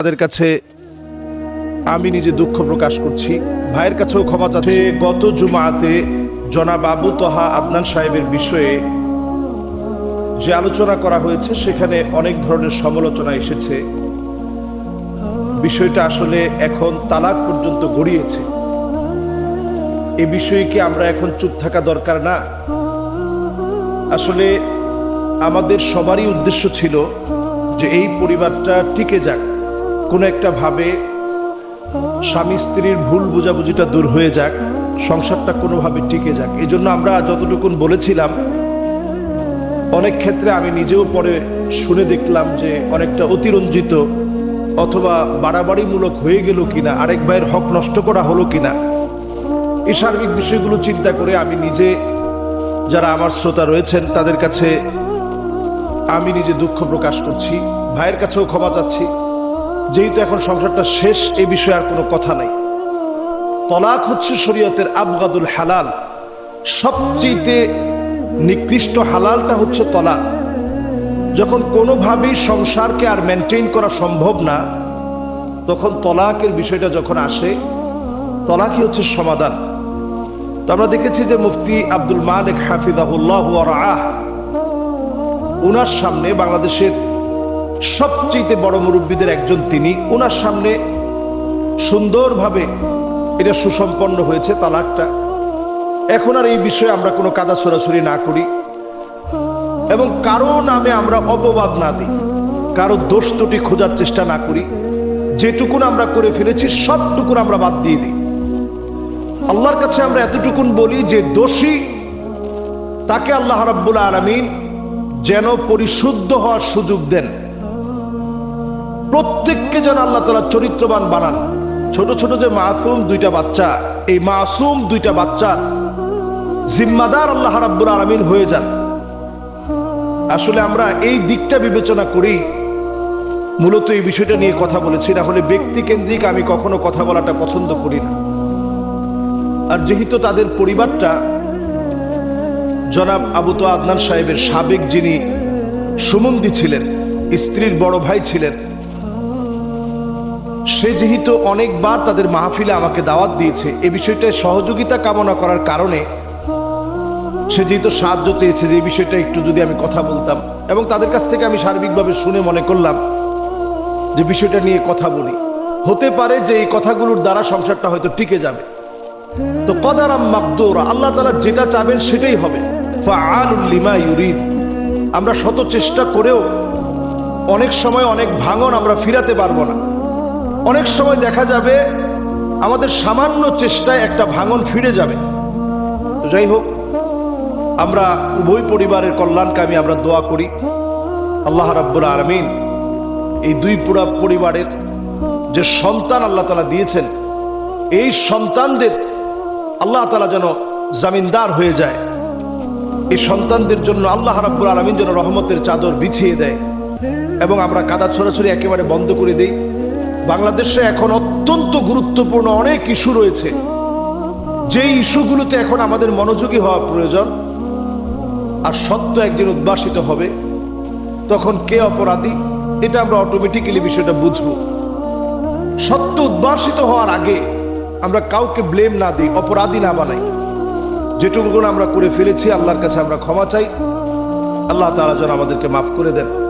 তাদের কাছে আমি নিজে দুঃখ প্রকাশ করছি। ভাইয়ের কাছেও ক্ষমা চাচ্ছি। গত জুমাতে জনাব আবু তহা আদনান সাহেবের বিষয়ে যে আলোচনা করা হয়েছে, সেখানে অনেক ধরনের সমালোচনা এসেছে। বিষয়টা আসলে এখন তালাক পর্যন্ত গড়িয়েছে। এ বিষয়ে কি আমরা এখন চুপ থাকা দরকার না? আসলে আমাদের সবারই উদ্দেশ্য ছিল যে এই পরিবারটা টিকে যাক। কোনো একটা ভাবে স্বামী স্ত্রীর ভুল বোঝাবুঝিটা দূর হয়ে যাক, সংসারটা কোনোভাবে টিকে যাক। এই জন্য আমরা যতটুকুন বলেছিলাম, অনেক ক্ষেত্রে আমি নিজেও পরে শুনে দেখলাম যে অনেকটা অতিরঞ্জিত অথবা বাড়াবাড়িমূলক হয়ে গেল কিনা, আরেক ভাইয়ের হক নষ্ট করা হলো কিনা, এই সার্বিক বিষয়গুলো চিন্তা করে আমি নিজে যারা আমার শ্রোতা রয়েছেন, তাদের কাছে আমি নিজে দুঃখ প্রকাশ করছি। ভাইয়ের কাছেও ক্ষমা চাচ্ছি। যেহেতু এখন সংসারটা শেষ, এ বিষয়ে আর কোনো কথা নাই। তলাক হচ্ছে শরীয়তের আবগাদুল হালাল। সবচেয়ে নিকৃষ্ট হালালটা হচ্ছে তলাক। যখন কোনোভাবেই সংসারকে আর মেনটেন করা সম্ভব না, তখন তলাকের বিষয়টা যখন আসে, তলাকই হচ্ছে সমাধান। তো আমরা দেখেছি যে মুফতি আব্দুল মালিক হাফিজাহুল্লাহ আহ ওনার সামনে বাংলাদেশের সবচেয়ে বড় মুরব্বীদের একজন তিনি। ওনার সামনে সুন্দরভাবে এটা সুসম্পন্ন হয়েছে তালাকটা। এখন আর এই বিষয়ে আমরা কোনো কাদা ছড়াছড়ি না করি। এবং কারও নামে আমরা অপবাদ না দিই। কারও দোষ ত্রুটি খোঁজার চেষ্টা না করি। যেটুকুন আমরা করে ফেলেছি সবটুকুন আমরা বাদ দিয়ে দিই। আল্লাহর কাছে আমরা এতটুকুন বলি যে দোষী, তাকে আল্লাহ রাব্বুল আলমিন যেন পরিশুদ্ধ হওয়ার সুযোগ দেন। প্রত্যেককে যেন আল্লাহ তালা চরিত্রবান বানান। ছোট ছোট যে মাসুম দুইটা বাচ্চা, এই মাসুম দুইটা বাচ্চা জিম্মাদার আল্লাহ রাব্বুল আলমিন হয়ে যান। আসলে আমরা এই দিকটা বিবেচনা করি, মূলত এই বিষয়টা নিয়ে কথা বলেছি, না হলে ব্যক্তি কেন্দ্রিক আমি কখনো কথা বলাটা পছন্দ করি না। আর যেহেতু তাদের পরিবারটা, জনাব আবু তো আদনান সাহেবের সাবেক যিনি সুমন্দি ছিলেন, স্ত্রীর বড় ভাই ছিলেন সে যেহেতু অনেকবার তাদের মাহফিলে আমাকে দাওয়াত দিয়েছে, এ বিষয়টায় সহযোগিতা কামনা করার কারণে সে যেহেতু সাহায্য চেয়েছে যে বিষয়টা একটু যদি আমি কথা বলতাম এবং তাদের কাছ থেকে আমি সার্বিকভাবে শুনে মনে করলাম যে, বিষয়টা নিয়ে কথা বলি। হতে পারে যে এই কথাগুলোর দ্বারা সংসারটা হয়তো টিকে যাবে। তো কদারাম মাকদুর, আল্লাহ তালা যেটা চাবেন সেটাই হবে। লিমা ইউরিদ। আমরা শত চেষ্টা করেও অনেক সময় অনেক ভাঙন আমরা ফিরাতে পারব না। অনেক সময় দেখা যাবে আমাদের সামান্য চেষ্টায় একটা ভাঙন ফিরে যাবে। যাই হোক, আমরা উভয় পরিবারের কল্যাণকামী আমরা দোয়া করি। আল্লাহ রাব্বুল আলমিন এই দুই পুরা পরিবারের যে সন্তান আল্লাহ তালা দিয়েছেন, এই সন্তানদের আল্লাহ তালা যেন জামিনদার হয়ে যায়। এই সন্তানদের জন্য আল্লাহ রাব্বুল আলমিন যেন রহমতের চাদর বিছিয়ে দেয় এবং আমরা কাদা ছড়াছড়ি একেবারে বন্ধ করে দেই। বাংলাদেশে এখন অত্যন্ত গুরুত্বপূর্ণ অনেক ইস্যু রয়েছে। যেই ইস্যুগুলোতে এখন আমাদের মনোযোগী হওয়া প্রয়োজন, আর সত্য একদিন উদ্ভাসিত হবে, তখন কে অপরাধী, এটা আমরা অটোমেটিক্যালি বিষয়টা বুঝব। সত্য উদ্ভাসিত হওয়ার আগে আমরা কাউকে ব্লেম না দিই, অপরাধী না বানাই। যেটুকু আমরা করে ফেলেছি, আল্লাহর কাছে আমরা ক্ষমা চাই। আল্লাহ তাআলা যেন আমাদেরকে মাফ করে দেন।